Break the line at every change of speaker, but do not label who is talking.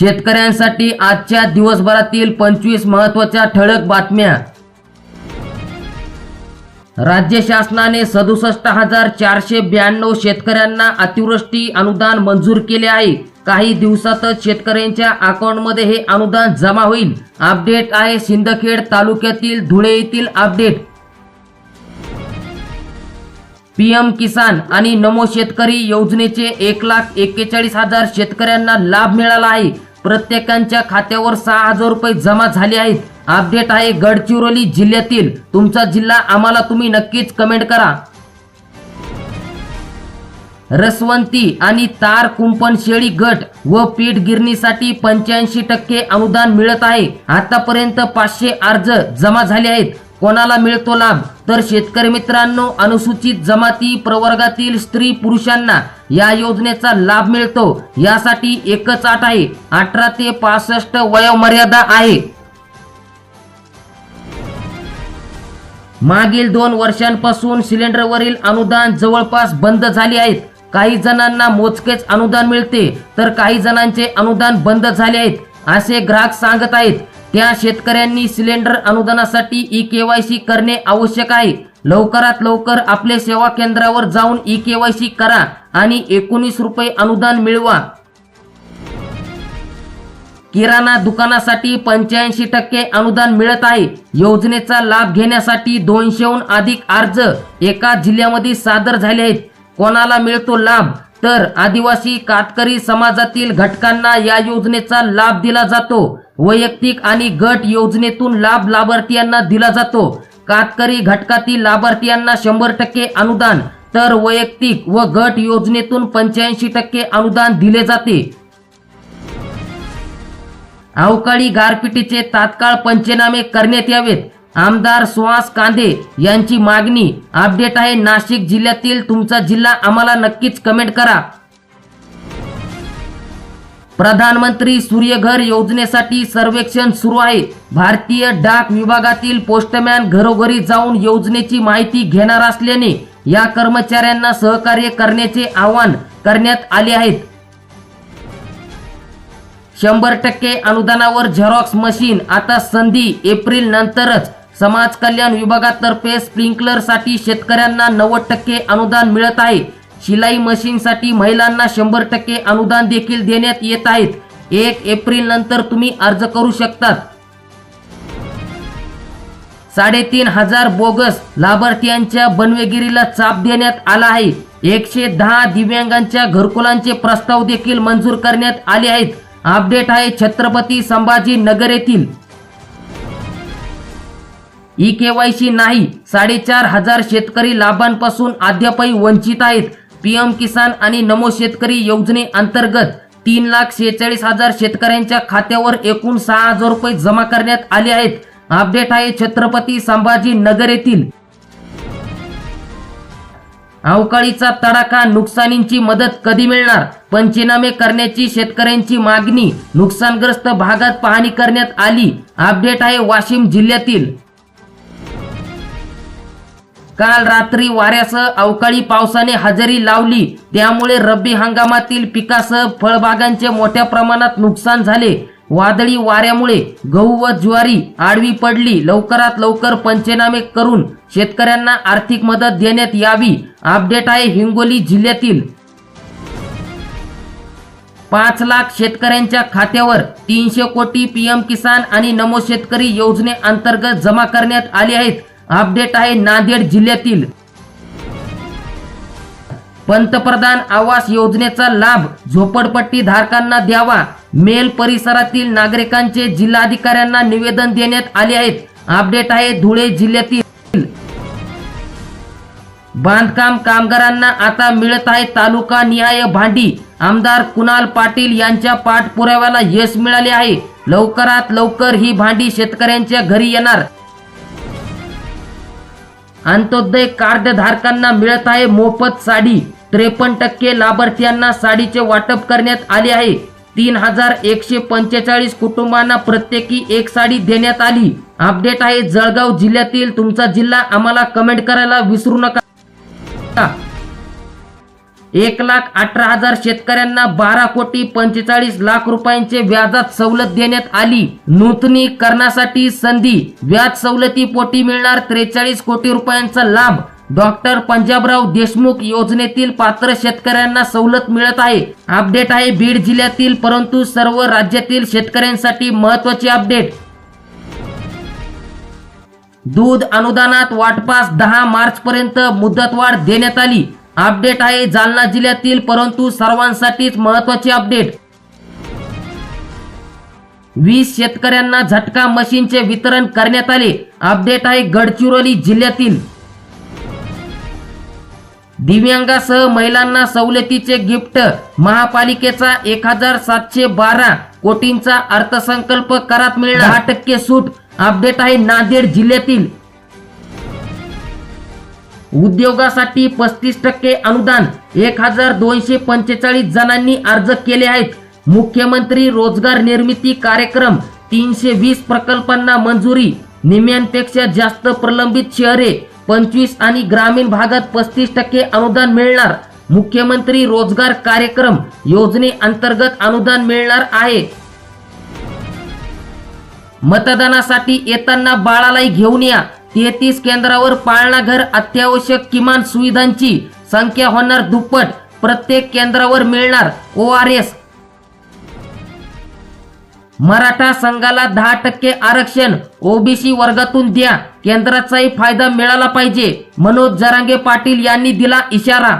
शेतकऱ्यांसाठी आजच्या दिवसभरातील पंचवीस महत्त्वाच्या ठळक बातम्या. राज्य शासनाने सदुसष्ट हजार चारशे ब्याण्णव शेतकऱ्यांना अतिवृष्टी अनुदान मंजूर केले आहे. काही दिवसातच शेतकऱ्यांच्या अकाउंटमध्ये हे अनुदान जमा होईल. अपडेट आहे सिंदखेड तालुक्यातील धुळे येथील अपडेट. पीएम किसान आणि नमो शेतकरी योजनेचे एक लाख एक्केचाळीस हजार शेतकऱ्यांना लाभ मिळाला आहे. प्रत्येकांच्या खात्यावर सहा हजार रुपये जमा झाले आहेत. अपडेट आहे गडचिरोली जिल्ह्यातील. तुमचा जिल्हा आम्हाला तुम्ही नक्कीच कमेंट करा. रसवंती आणि तार कुंपण शेळी गट व पीठ गिरणीसाठी पंच्याऐंशी टक्के अनुदान मिळत आहे. आतापर्यंत पाचशे अर्ज जमा झाले आहेत. कोणाला मिळतो लाभ? तर शेतकरी मित्रांनो अनुसूचित जमाती प्रवर्गातील स्त्री पुरुषांना या योजनेचा लाभ मिळतो. यासाठी एकच अट आहे. अठरा ते पासष्ट वयोमर्यादा आहे. मागील दोन वर्षांपासून सिलेंडरवरील अनुदान जवळपास बंद झाले आहेत. काही जणांना मोजकेच अनुदान मिळते तर काही जणांचे अनुदान बंद झाले आहेत असे ग्राहक सांगत आहेत. त्या शेतकऱ्यांनी सिलेंडर अनुदानासाठी ई केवायसी करणे आवश्यक आहे. लवकरात लवकर आपले सेवा केंद्रावर जाऊन ई केवायसी करा आणि एकोणीस रुपये अनुदान मिळवा. किराणा दुकानासाठी पंच्याऐंशी टक्के अनुदान मिळत आहे. योजनेचा लाभ घेण्यासाठी दोनशेहून अधिक अर्ज एका जिल्ह्यामध्ये सादर झाले आहेत. कोणाला मिळतो लाभ? तर आदिवासी कातकरी समाजातील घटकांना या योजनेचा लाभ दिला जातो. वैयक्तिक आणि गट योजनेतून लाभ लाभार्थीयांना दिला जातो. कातकरी घटकातील लाभार्थीयांना शंभर टक्के अनुदान तर वैयक्तिक व गट योजनेतून पंच्याऐंशी टक्के अनुदान दिले जाते. अवकाळी गारपिटीचे तात्काळ पंचनामे करण्यात यावेत. आमदार सुहास कांदे यांची मागणी अपडेट आहे. नाशिक जिल्ह्यातील तुमचा जिल्हा आम्हाला नक्कीच कमेंट करा. प्रधानमंत्री सूर्यघर योजनेसाठी सर्वेक्षण सुरू आहे. भारतीय डाक विभागातील पोस्टमॅन घरोघरी जाऊन योजनेची माहिती घेणार असल्याने या कर्मचाऱ्यांना सहकार्य करण्याचे आवाहन करण्यात आले आहेत. शंभर टक्के अनुदानावर झेरॉक्स मशीन आता संधी एप्रिल नंतरच. समाज कल्याण विभागातर्फे स्प्रिंकलरसाठी शेतकऱ्यांना नव्वद टक्के अनुदान मिळत आहे. शिलाई मशीनसाठी महिलांना शंभर टक्के अनुदान देखील देण्यात येत आहेत. एक एप्रिल नंतर तुम्ही अर्ज करू शकतात. साडेतीन हजार बोगस लाभार्थ्यांच्या बनवेगिरीला चाप देण्यात आला आहे. एकशे दहा दिव्यांगांच्या घरकुलांचे प्रस्ताव देखील मंजूर करण्यात आले आहेत. अपडेट आहे छत्रपती संभाजी नगर येथील. ई केवायसी नाही. साडेचार हजार शेतकरी लाभांपासून अद्यापही वंचित आहेत. पीएम किसान आणि नमो शेतकरी योजने अंतर्गत तीन लाख शेहेचाळीस हजार शेतकऱ्यांच्या खात्यावर एकूण सहा हजार रुपये जमा करण्यात आले आहेत. अपडेट आहे छत्रपती संभाजी नगर येथील. अवकाळीचा तडाखा नुकसानींची मदत कधी मिळणार? पंचनामे करण्याची शेतकऱ्यांची मागणी नुकसानग्रस्त भागात पाहणी करण्यात आली. अपडेट आहे वाशिम जिल्ह्यातील. काल रात्री वाऱ्यासह अवकाळी पावसाने हजेरी लावली. त्यामुळे रब्बी हंगामातील पिकासह फळबागांचे मोठ्या प्रमाणात नुकसान झाले. वादळी वाऱ्यामुळे गहू व ज्वारी आडवी पडली. लवकरात लवकर पंचनामे करून शेतकऱ्यांना आर्थिक मदत देण्यात यावी. अपडेट आहे हिंगोली जिल्ह्यातील. पाच लाख शेतकऱ्यांच्या खात्यावर तीनशे कोटी पीएम किसान आणि नमो शेतकरी योजनेअंतर्गत जमा करण्यात आले आहेत. अपडेट आहे नांदेड जिल्ह्यातील. पंतप्रधान आवास योजनेचा लाभ झोपडपट्टी धारकांना द्यावा. मेल परिसरातील नागरिकांचे जिल्हाधिकाऱ्यांना निवेदन देण्यात आले आहेत. अपडेट आहे धुळे जिल्ह्यातील. बांधकाम कामगारांना आता मिळत आहे तालुका निहाय भांडी. आमदार कुणाल पाटील यांच्या पाठपुराव्याला यश मिळाले आहे. लवकरात लवकर ही भांडी शेतकऱ्यांच्या घरी येणार. अंत्योदय कार्डधारकांना मिळत आहे मोफत साडी. त्रेपन्न टक्के लाभार्थ्यांना साडीचे वाटप करण्यात आले आहे. तीन हजार एकशे पंचेचाळीस कुटुंबांना प्रत्येकी एक साडी देण्यात आली. अपडेट आहे जळगाव जिल्ह्यातील. तुमचा जिल्हा आम्हाला कमेंट करायला विसरू नका. एक लाख अठरा हजार शेतकऱ्यांना बारा कोटी पंचेचाळीस लाख रुपयांचे व्याजात सवलत देण्यात आली. नूतनीकरणासाठी संधी व्याज सवलती पोटी मिळणार त्रेचाळीस कोटी रुपयांचा लाभ. डॉक्टर पंजाबराव देशमुख योजनेतील पात्र शेतकऱ्यांना सवलत मिळत आहे. अपडेट आहे बीड जिल्ह्यातील परंतु सर्व राज्यातील शेतकऱ्यांसाठी महत्वाची अपडेट. दूध अनुदानात वाटपास दहा मार्च पर्यंत मुदतवाढ देण्यात आली. अपडेट आहे जालना जिल्ह्यातील परंतु सर्वांसाठीच महत्वाची अपडेट. वीस शेतकऱ्यांना झटका मशीनचे वितरण करण्यात आले. अपडेट आहे गडचिरोली जिल्ह्यातील. दिव्यांगासह महिलांना सवलतीचे गिफ्ट महापालिकेचा एक हजार सातशे बारा कोटींचा अर्थसंकल्प करात मिळणार. दहा टक्के सूट अपडेट आहे नांदेड जिल्ह्यातील. उद्योगासाठी पस्तीस टक्के अनुदान एक हजार दोनशे पंचेचाळीस जणांनी अर्ज केले आहेत. मुख्यमंत्री रोजगार निर्मिती कार्यक्रम तीनशे वीस प्रकल्पांना मंजुरी निम्यांपेक्षा जास्त प्रलंबित शहरे पंचवीस आणि ग्रामीण भागात पस्तीस टक्के अनुदान मिळणार. मुख्यमंत्री रोजगार कार्यक्रम योजनेअंतर्गत अनुदान मिळणार आहे. मतदानासाठी येताना बाळालाही घेऊन या. तेहतीस केंद्रावर पाळणा घर अत्यावश्यक किमान सुविधांची संख्या होणार दुप्पट. प्रत्येक केंद्रावर मिळणार ओ आर एस मराठा संघाला दहा टक्के आरक्षण ओबीसी वर्गातून द्या. केंद्राचाही फायदा मिळाला पाहिजे. मनोज जरांगे पाटील यांनी दिला इशारा.